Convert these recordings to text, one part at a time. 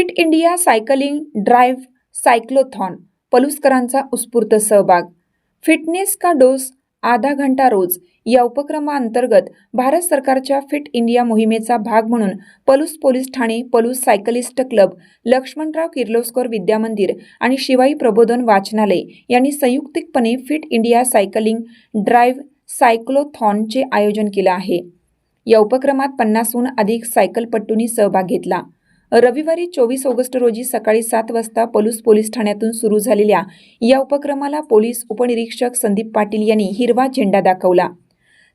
Fit India cycling drive cyclothon पलुसकरांचा उत्स्फूर्त सहभाग. Fitness का डोस आधा घंटा रोज या उपक्रमाअंतर्गत भारत सरकारच्या फिट इंडिया मोहिमेचा भाग म्हणून पलूस पोलीस ठाणे पलूस सायकलिस्ट क्लब लक्ष्मणराव किर्लोस्कर विद्यामंदिर आणि शिवाई प्रबोधन वाचनालय यांनी संयुक्तिकपणे फिट इंडिया सायकलिंग ड्राईव्ह सायक्लोथॉनचे आयोजन केलं आहे. या उपक्रमात पन्नासहून अधिक सायकलपट्टूंनी सहभाग घेतला. रविवारी चोवीस ऑगस्ट रोजी सकाळी सात वाजता पलूस पोलीस ठाण्यातून सुरू झालेल्या या उपक्रमाला पोलीस उपनिरीक्षक संदीप पाटील यांनी हिरवा झेंडा दाखवला.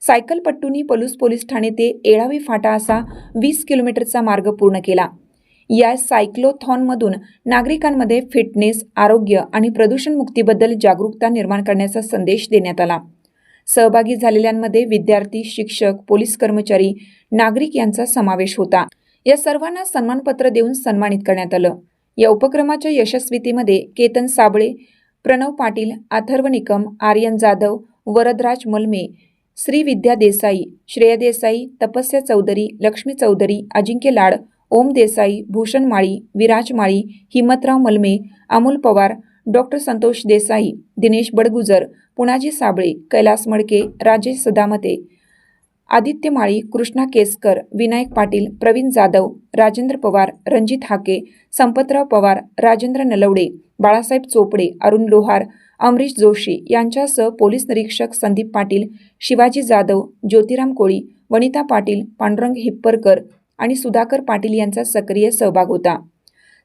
सायकलपट्टूंनी पलूस पोलीस ठाणे ते एळावी फाटा असा वीस किलोमीटरचा मार्ग पूर्ण केला. या सायक्लोथॉनमधून नागरिकांमध्ये फिटनेस आरोग्य आणि प्रदूषणमुक्तीबद्दल जागरूकता निर्माण करण्याचा संदेश देण्यात आला. सहभागी झालेल्यांमध्ये विद्यार्थी शिक्षक पोलीस कर्मचारी नागरिक यांचा समावेश होता. या सर्वांना सन्मानपत्र देऊन सन्मानित करण्यात आलं. या उपक्रमाच्या यशस्वीतेमध्ये केतन साबळे प्रणव पाटील अथर्व निकम आर्यन जाधव वरदराज मलमे श्रीविद्या देसाई श्रेया देसाई तपस्या चौधरी लक्ष्मी चौधरी अजिंक्य लाड ओम देसाई भूषण माळी विराज माळी हिम्मतराव मलमे अमोल पवार डॉक्टर संतोष देसाई दिनेश बडगुजर पुणाजी साबळे कैलास मडके राजेश सदामते आदित्य माळी कृष्णा केसकर विनायक पाटील प्रवीण जाधव राजेंद्र पवार रणजित हाके संपतराव पवार राजेंद्र नलवडे बाळासाहेब चोपडे अरुण लोहार अमरीश जोशी यांच्यासह पोलीस निरीक्षक संदीप पाटील शिवाजी जाधव ज्योतिराम कोळी वनिता पाटील पांडुरंग हिप्परकर आणि सुधाकर पाटील यांचा सक्रिय सहभाग होता.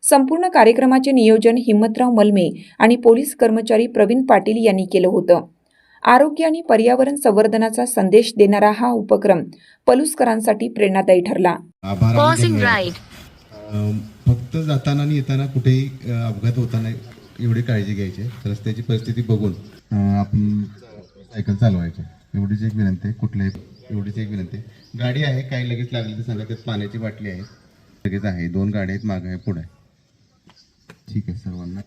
संपूर्ण कार्यक्रमाचे नियोजन हिम्मतराव मलमे आणि पोलीस कर्मचारी प्रवीण पाटील यांनी केलं होतं. आरोग्य आणि पर्यावरण संवर्धनाचा संदेश देणारा हा उपक्रम पलुसकरांसाठी प्रेरणादायी ठरला. फक्त जाताना आणि येताना कुठेही अपघात होताना एवढी काळजी घ्यायची. रस्त्याची परिस्थिती बघून आपण सायकल चालवायची. एवढीच एक विनंती आहे. कुठल्याही एवढीच एक विनंती आहे. गाडी आहे काही लगेच लागली तर सांगा त्यात पाण्याची बाटली आहे. लगेच आहे. दोन गाड्या आहेत मागं आहे पुढे ठीक आहे सर्वांना